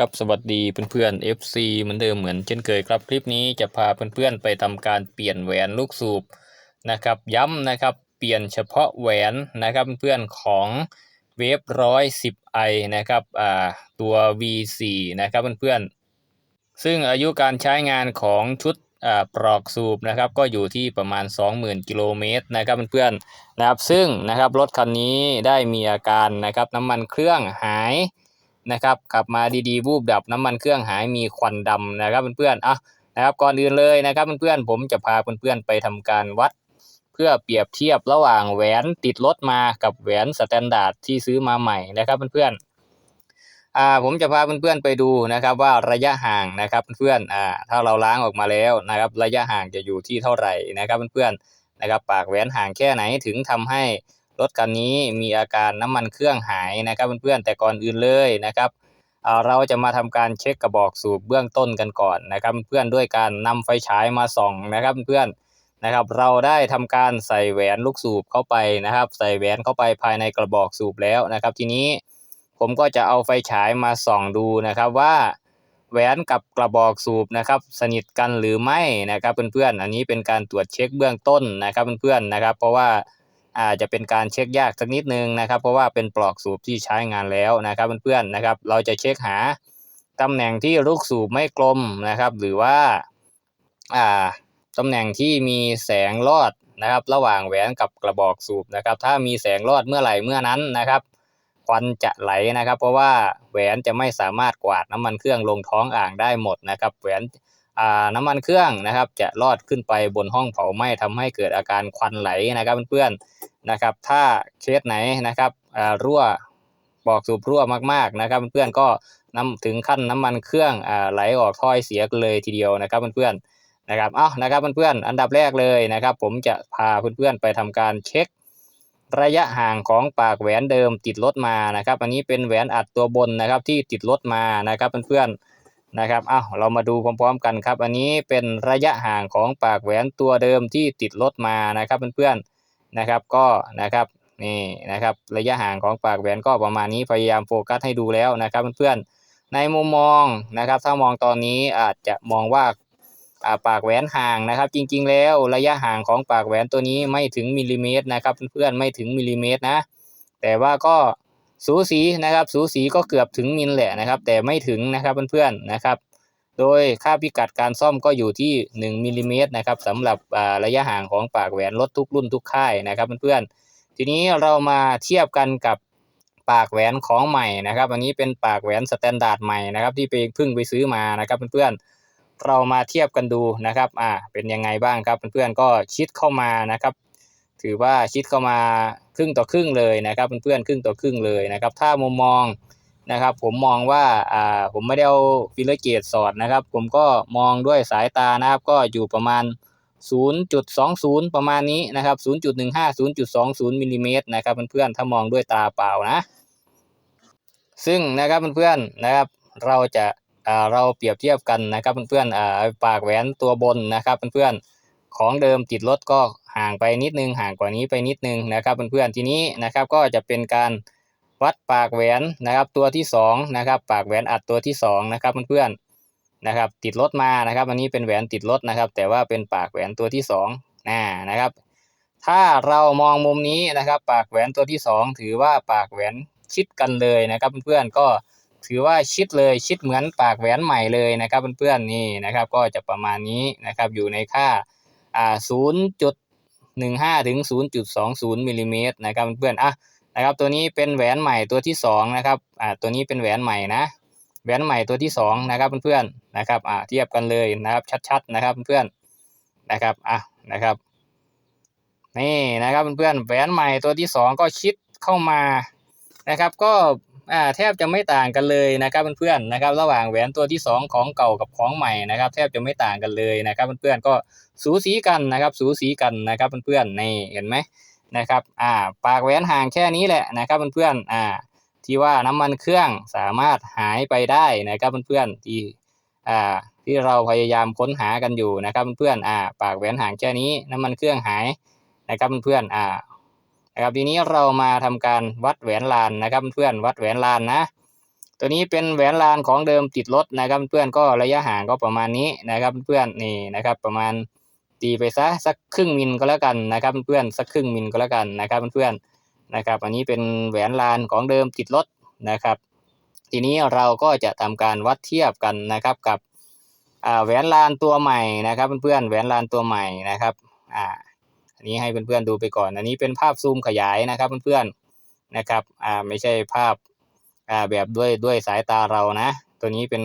ครับสวัสดีเพื่อนๆ FC เหมือนเดิมเหมือนเช่นเคยครับคลิปนี้จะพาเพื่อนๆไปทำการเปลี่ยนแหวนลูกสูบนะครับย้ำนะครับเปลี่ยนเฉพาะแหวนนะครับเพื่อนๆของเวฟร้อยสิบไอนะครับอ่าตัว V4 นะครับเพื่อนๆซึ่งอายุการใช้งานของชุดอ่าปลอกสูบนะครับก็อยู่ที่ประมาณ 20,000กิโลเมตรนะครับเพื่อนๆนะครับซึ่งนะครับรถคันนี้ได้มีอาการนะครับน้ำมันเครื่องหาย นะครับขับมาดีๆวูบดับน้ำมันเครื่องหายมีควันดำนะครับเพื่อนๆอะนะครับก่อนอื่นเลยนะครับเพื่อนๆผมจะพาเพื่อนๆไปทำการวัด เพื่อเปรียบเทียบระหว่างแหวนติดรถมากับแหวนสแตนดาร์ดที่ซื้อมาใหม่นะครับเพื่อนๆอ่าผมจะพาเพื่อนๆไปดูนะครับว่าระยะห่างนะครับเพื่อนๆอ่าถ้าเราล้างออกมาแล้วนะครับระยะห่างจะอยู่ที่เท่าไหร่นะครับเพื่อนๆนะครับปากแหวนห่างแค่ไหนถึงทำให้ รถคันนี้มีอาการน้ำมันเครื่องหายนะครับเพื่อนๆแต่ก่อนอื่นเลยนะครับเราจะมาทำการเช็คกระบอกสูบเบื้องต้นกันก่อนนะครับ เพื่อนด้วยการนำไฟฉายมาส่องนะครับเพื่อนนะครับ เราได้ทำการใส่แหวนลูกสูบเข้าไปนะครับ ใส่แหวนเข้าไปภายในกระบอกสูบแล้วนะครับ ทีนี้ผมก็จะเอาไฟฉายมาส่องดูนะครับว่าแหวนกับกระบอกสูบนะครับ สนิทกันหรือไม่นะครับเพื่อนๆอันนี้เป็นการตรวจเช็คเบื้องต้นนะครับเพื่อนๆนะครับ เพราะว่า อาจจะเป็นการเช็คยากสักนิดนึงนะครับ เพราะว่าเป็นปลอกสูบที่ใช้งานแล้วนะครับเพื่อนๆนะครับ เราจะเช็คหาตำแหน่งที่ลูกสูบไม่กลมนะครับ หรือว่าอ่าตำแหน่งที่มีแสงลอดนะครับ ระหว่างแหวนกับกระบอกสูบนะครับ ถ้ามีแสงลอดเมื่อไหร่เมื่อนั้นนะครับควันจะไหลนะครับ เพราะว่าแหวนจะไม่สามารถกวาดน้ำมันเครื่องลงท้องอ่างได้หมดนะครับ แหวน น้ำมันเครื่องนะครับ จะลอดขึ้นไปบนห้องเผาไหม้ทำให้เกิดอาการควันไหลนะครับเพื่อนๆนะครับ ถ้าเคสไหนนะครับอ่ารั่วบอกสูบรั่วมากๆนะครับเพื่อนๆก็นำถึงขั้นน้ำมันเครื่องอ่าไหลออกถ้อยเสียเลยทีเดียวนะครับเพื่อนๆนะครับเอ้านะครับเพื่อนๆอันดับแรกเลยนะครับ ผมจะพาเพื่อนๆไปทำการเช็คระยะห่างของปากแหวนเดิมติดรถมานะครับ อันนี้เป็นแหวนอัดตัวบนนะครับที่ติดรถมานะครับเพื่อนๆ นะครับเอ้าเรามาดูพร้อมๆกันครับ อันนี้เป็นระยะห่างของปากแหวนตัวเดิมที่ติดรถมานะครับเพื่อนๆนะครับก็นะครับนี่นะครับระยะห่างของปากแหวนก็ประมาณนี้พยายามโฟกัสให้ดูแล้วนะครับเพื่อนๆในมุมมองนะครับถ้ามองตอนนี้อาจจะมองว่าปากแหวนห่างนะครับ จริงๆ แล้วระยะห่างของปากแหวนตัวนี้ไม่ถึงมิลลิเมตรนะครับเพื่อนๆไม่ถึงมิลลิเมตรนะแต่ว่าก็ สูสีนะครับ สูสีก็เกือบถึงมิลแหละนะครับ แต่ไม่ถึงนะครับเพื่อนๆนะครับ โดยค่าพิกัดการซ่อมก็อยู่ที่ 1มิลลิเมตรนะครับสำหรับระยะห่างของปากแหวนรถทุกรุ่นทุกค่ายนะครับเพื่อนๆทีนี้เรามาเทียบกันกับปากแหวนของใหม่นะครับ อันนี้เป็นปากแหวนสแตนดาร์ดใหม่นะครับ ที่ไปเพิ่งไปซื้อมานะครับเพื่อนๆเรามาเทียบกันดูนะครับ อ่า เป็นยังไงบ้างครับเพื่อนๆก็ชิดเข้ามานะครับ ถือว่าชิดเข้ามาครึ่งต่อครึ่งเลยนะครับเพื่อนๆครึ่งต่อครึ่งเลยนะครับ ถ้ามุมมองนะครับ ผมมองว่าอ่าผมไม่ได้เอาฟิลเลอร์เกตสอดนะครับ ผมก็มองด้วยสายตานะครับ ก็อยู่ประมาณ 0.20 ประมาณนี้นะครับ 0.15 0.20มิลลิเมตรนะครับเพื่อนๆถ้ามองด้วยตาเปล่านะ ซึ่งนะครับเพื่อนๆนะครับ เราจะอ่าเราเปรียบเทียบกันนะครับเพื่อนๆอ่าปากแหวนตัวบนนะครับเพื่อนๆ ของเดิมติดรถก็ห่างไปนิดนึงห่างกว่านี้ไปนิดนึงนะครับเพื่อนๆทีนี้นะครับก็จะเป็นการวัดปากแหวนนะครับตัวที่สองนะครับปากแหวนอัดตัวที่สองนะครับเพื่อนๆนะครับติดรถมานะครับ อันนี้เป็นแหวนติดรถนะครับ แต่ว่าเป็นปากแหวนตัวที่สองนะนะครับ ถ้าเรามองมุมนี้นะครับ ปากแหวนตัวที่สองถือว่าปากแหวนชิดกันเลยนะครับเพื่อนๆก็ถือว่าชิดเลยชิดเหมือนปากแหวนใหม่เลยนะครับเพื่อนๆนี่นะครับ ก็จะประมาณนี้นะครับอยู่ในค่า อ่าศูนย์จุดหนึ่งห้าถึงศูนย์จุดสองศูนย์มิลลิเมตรนะครับเพื่อนๆอะนะครับตัวนี้เป็นแหวนใหม่ตัวที่สองนะครับอ่าตัวนี้เป็นแหวนใหม่นะแหวนใหม่ตัวที่สองนะครับเพื่อนๆนะครับอ่าเทียบกันเลยนะครับชัดๆนะครับเพื่อนๆนะครับอะนะครับนี่นะครับเพื่อนๆแหวนใหม่ตัวที่สองก็ชิดเข้ามานะครับ ก็ อ่าแทบจะไม่ต่างกันเลยนะครับเพื่อนๆนะครับ ระหว่างแหวนตัวที่สองของเก่ากับของใหม่นะครับ แทบจะไม่ต่างกันเลยนะครับเพื่อนๆก็สูสีกันนะครับ สูสีกันนะครับเพื่อนๆนี่เห็นไหมนะครับอ่าปากแหวนห่างแค่นี้แหละนะครับเพื่อนๆอ่าที่ว่าน้ำมันเครื่องสามารถหายไปได้นะครับเพื่อนๆที่อ่าที่เราพยายามค้นหากันอยู่นะครับเพื่อนๆอ่าปากแหวนห่างแค่นี้น้ำมันเครื่องหายนะครับเพื่อนๆอ่า นะครับทีนี้เรามาทำการวัดแหวนลานนะครับ เพื่อนวัดแหวนลานนะ ตัวนี้เป็นแหวนลานของเดิมติดรถนะครับเพื่อนก็ระยะห่างก็ประมาณนี้นะครับเพื่อนนี่นะครับประมาณตีไปซะสักครึ่งมิลก็แล้วกันนะครับเพื่อนสักครึ่งมิลก็แล้วกันนะครับเพื่อนนะครับ อันนี้เป็นแหวนลานของเดิมติดรถนะครับ ทีนี้เราก็จะทำการวัดเทียบกันนะครับกับแหวนลานตัวใหม่นะครับเพื่อนแหวนลานตัวใหม่นะครับอ่า อันนี้ให้เพื่อนๆดูไปก่อน อันนี้เป็นภาพซูมขยายนะครับเพื่อนๆนะครับอ่าไม่ใช่ภาพอ่าแบบด้วยด้วยสายตาเรานะ ตัวนี้เป็น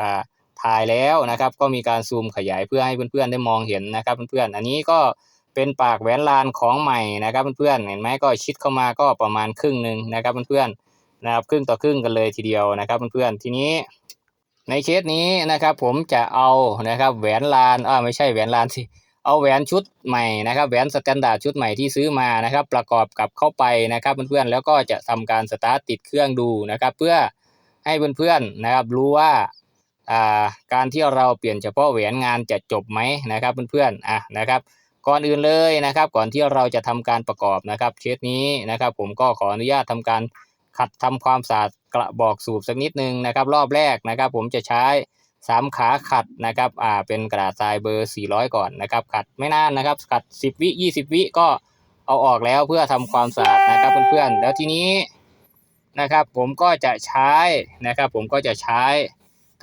อ่าถ่ายแล้วนะครับ ก็มีการซูมขยายเพื่อให้เพื่อนๆได้มองเห็นนะครับเพื่อนๆอันนี้ก็เป็นปากแหวนลานของใหม่นะครับเพื่อนๆเห็นไหมก็ชิดเข้ามาก็ประมาณครึ่งหนึ่งนะครับเพื่อนๆนะครับครึ่งต่อครึ่งกันเลยทีเดียวนะครับเพื่อนๆทีนี้ในเคสนี้นะครับผมจะเอานะครับแหวนลานอ่าไม่ใช่แหวนลานสิ เอาแหวนชุดใหม่นะครับแหวนสแตนดาร์ดชุดใหม่ที่ซื้อมานะครับ ประกอบกับเข้าไปนะครับเพื่อนๆแล้วก็จะทำการสตาร์ทติดเครื่องดูนะครับ เพื่อให้เพื่อนๆนะครับรู้ว่าอ่าการที่เราเปลี่ยนเฉพาะแหวนงานจะจบไหมนะครับเพื่อนๆอะนะครับ ก่อนอื่นเลยนะครับ ก่อนที่เราจะทำการประกอบนะครับเคสนี้นะครับ ผมก็ขออนุญาตทำการขัดทำความสะอาดกระบอกสูบสักนิดนึงนะครับ รอบแรกนะครับ ผมจะใช้ สามขาขัดนะครับอ่าเป็นกระดาษทรายเบอร์ 400 ก่อนนะครับ ขัดไม่นานนะครับ ขัด 10 วิ 20 วิก็เอาออกแล้วเพื่อทำความสะอาดนะครับเพื่อนๆ แล้วทีนี้นะครับผมก็จะใช้นะครับ ผมก็จะใช้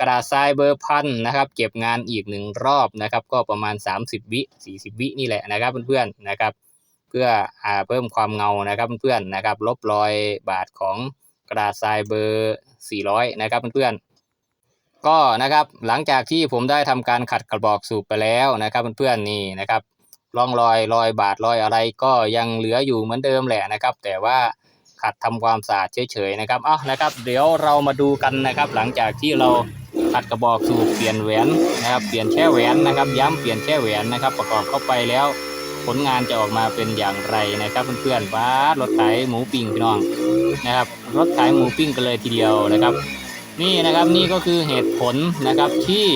กระดาษทรายเบอร์พันนะครับ เก็บงานอีกหนึ่งรอบนะครับ ก็ประมาณ 30 วิ 40 วินี่แหละนะครับเพื่อนๆนะครับ เพื่ออ่าเพิ่มความเงานะครับเพื่อนๆนะครับ ลบรอยบาดของกระดาษทรายเบอร์ 400 นะครับเพื่อนๆ ก็นะครับหลังจากที่ผมได้ทำการขัดกระบอกสูบไปแล้วนะครับเพื่อนๆนี่นะครับร่องรอยรอยบาดรอยอะไรก็ยังเหลืออยู่เหมือนเดิมแหละนะครับ แต่ว่าขัดทำความสะอาดเฉยๆนะครับอ้านะครับ เดี๋ยวเรามาดูกันนะครับ หลังจากที่เราขัดกระบอกสูบเปลี่ยนแหวนนะครับเปลี่ยนแช่แหวนนะครับ ย้ำเปลี่ยนแช่แหวนนะครับ ประกอบเข้าไปแล้ว ผลงานจะออกมาเป็นอย่างไรนะครับเพื่อนๆว้ารถขายหมูปิ้งพี่น้องนะครับรถขายหมูปิ้งกันเลยทีเดียวนะครับ นี่นะครับนี่ก็คือเหตุผลนะครับที่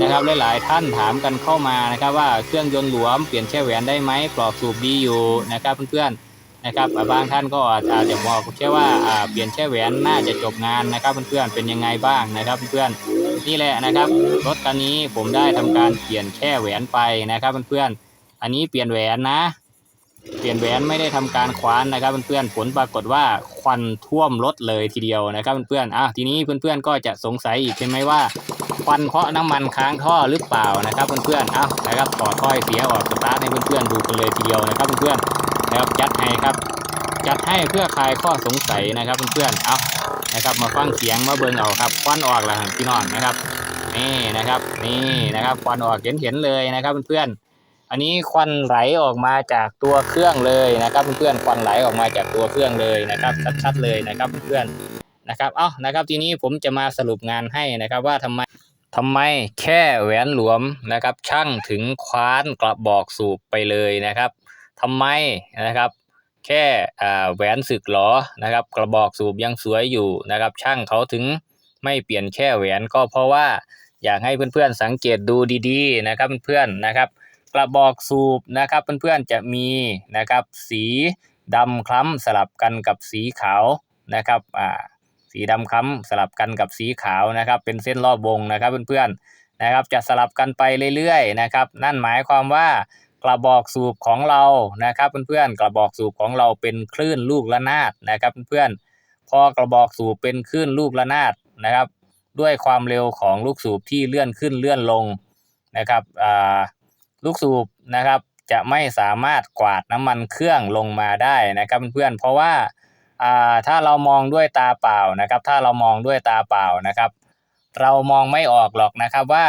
นะครับหลายๆท่านถามกันเข้ามานะครับว่าเครื่องยนต์หลวมเปลี่ยนแช่แหวนได้ไหมปลอกสูบดีอยู่นะครับเพื่อนๆนะครับบางท่านก็อาจจะบอกแค่ว่าอ่าเปลี่ยนแช่แหวนน่าจะจบงานนะครับเพื่อนๆเป็นยังไงบ้างนะครับเพื่อนๆนี่แหละนะครับรถคันนี้ผมได้ทำการเปลี่ยนแช่แหวนไปนะครับเพื่อนๆอันนี้เปลี่ยนแหวนนะ เปลี่ยนแหวนไม่ได้ทำการคว้านนะครับเพื่อนๆผลปรากฏว่าควันท่วมรถเลยทีเดียวนะครับเพื่อนๆอะทีนี้เพื่อนๆก็จะสงสัยอีกใช่ไหมว่าควันเพราะน้ำมันค้างท่อหรือเปล่านะครับเพื่อนๆเอ้านะครับถอดท่อไอเสียออกสตาร์ทให้เพื่อนๆดูกันเลยทีเดียวนะครับเพื่อนๆนะครับจัดให้ครับจัดให้เพื่อคลายข้อสงสัยนะครับเพื่อนๆเอ้านะครับมาฟังเสียงมาเบิ่งเอาครับควันออกแล้วพี่น้องนะครับนี่นะครับ นี่นะครับควันออกเห็นเห็นเลยนะครับเพื่อนๆ อันนี้ควันไหลออกมาจากตัวเครื่องเลยนะครับ เพื่อนๆควันไหลออกมาจากตัวเครื่องเลยนะครับ ชัดๆเลยนะครับเพื่อนๆนะครับเอ้านะครับทีนี้ผมจะมาสรุปงานให้นะครับว่าทำไมทำไมแค่แหวนหลวมนะครับ ช่างถึงคว้านกระบอกสูบไปเลยนะครับทำไมนะครับแค่แหวนสึกหรอนะครับ กระบอกสูบยังสวยอยู่นะครับ ช่างเขาถึงไม่เปลี่ยนแค่แหวนก็เพราะว่าอยากให้เพื่อนๆสังเกตดูดีๆนะครับเพื่อนๆนะครับ กระบอกสูบนะครับ เพื่อนๆจะมีนะครับสีดำคล้ำสลับกันกับสีขาวนะครับอ่าสีดำคล้ำสลับกันกับสีขาวนะครับ เป็นเส้นรอบวงนะครับเพื่อนๆนะครับจะสลับกันไปเรื่อยๆนะครับ นั่นหมายความว่ากระบอกสูบของเรานะครับเพื่อนๆกระบอกสูบของเราเป็นคลื่นลูกระนาดนะครับเพื่อนๆพอกระบอกสูบเป็นคลื่นลูกระนาดนะครับ ด้วยความเร็วของลูกสูบที่เลื่อนขึ้นเลื่อนลงนะครับอ่า ลูกสูบนะครับ จะไม่สามารถกวาดน้ำมันเครื่องลงมาได้นะครับเพื่อนๆเพราะว่าถ้าเรามองด้วยตาเปล่านะครับ ถ้าเรามองด้วยตาเปล่านะครับ เรามองไม่ออกหรอกนะครับว่า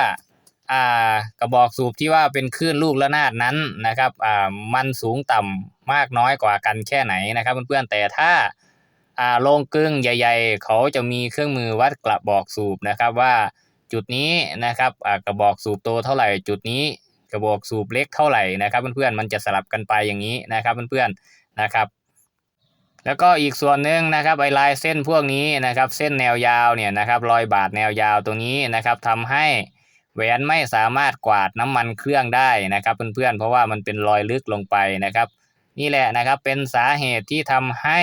กระบอกสูบที่ว่าเป็นคลื่นลูกระนาดนั้นนะครับมันสูงต่ำมากน้อยกว่ากันแค่ไหนนะครับเพื่อนๆแต่ถ้าอ่าโรงกลึงใหญ่ ๆ เขาจะมีเครื่องมือวัดกระบอกสูบนะครับว่าจุดนี้นะครับอ่ากระบอกสูบโตเท่าไหร่จุดนี้ ระบอกสูบเล็กเท่าไหร่นะครับเพื่อนๆมันจะสลับกันไปอย่างนี้นะครับเพื่อนๆนะครับแล้วก็อีกส่วนหนึ่งนะครับไอ้ลายเส้นพวกนี้นะครับเส้นแนวยาวเนี่ยนะครับรอยบาดแนวยาวตรงนี้นะครับทำให้แหวนไม่สามารถกวาดน้ำมันเครื่องได้นะครับเพื่อนๆเพราะว่ามันเป็นรอยลึกลงไปนะครับ นี่แหละนะครับเป็นสาเหตุที่ทำให้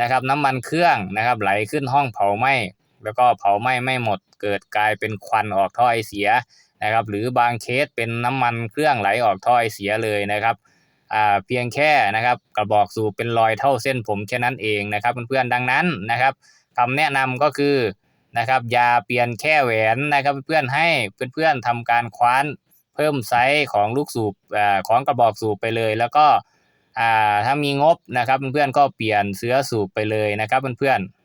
นะครับน้ำมันเครื่องนะครับไหลขึ้นห้องเผาไหม้แล้วก็เผาไหม้ไม่หมดเกิดกลายเป็นควันออกท่อไอเสีย นะครับหรือบางเคสเป็นน้ำมันเครื่องไหลออกท่อไอเสียเลยนะครับอ่าเพียงแค่นะครับกระบอกสูบเป็นรอยเท่าเส้นผมแค่นั้นเองนะครับเพื่อนๆดังนั้นนะครับคำแนะนำก็คือนะครับอย่าเปลี่ยนแค่แหวนนะครับเพื่อนๆให้เพื่อนๆทำการคว้านเพิ่มไซส์ของลูกสูบอ่าของกระบอกสูบไปเลย แล้วก็อ่าถ้ามีงบนะครับเพื่อนๆก็เปลี่ยนเสื้อสูบไปเลยนะครับเพื่อนๆ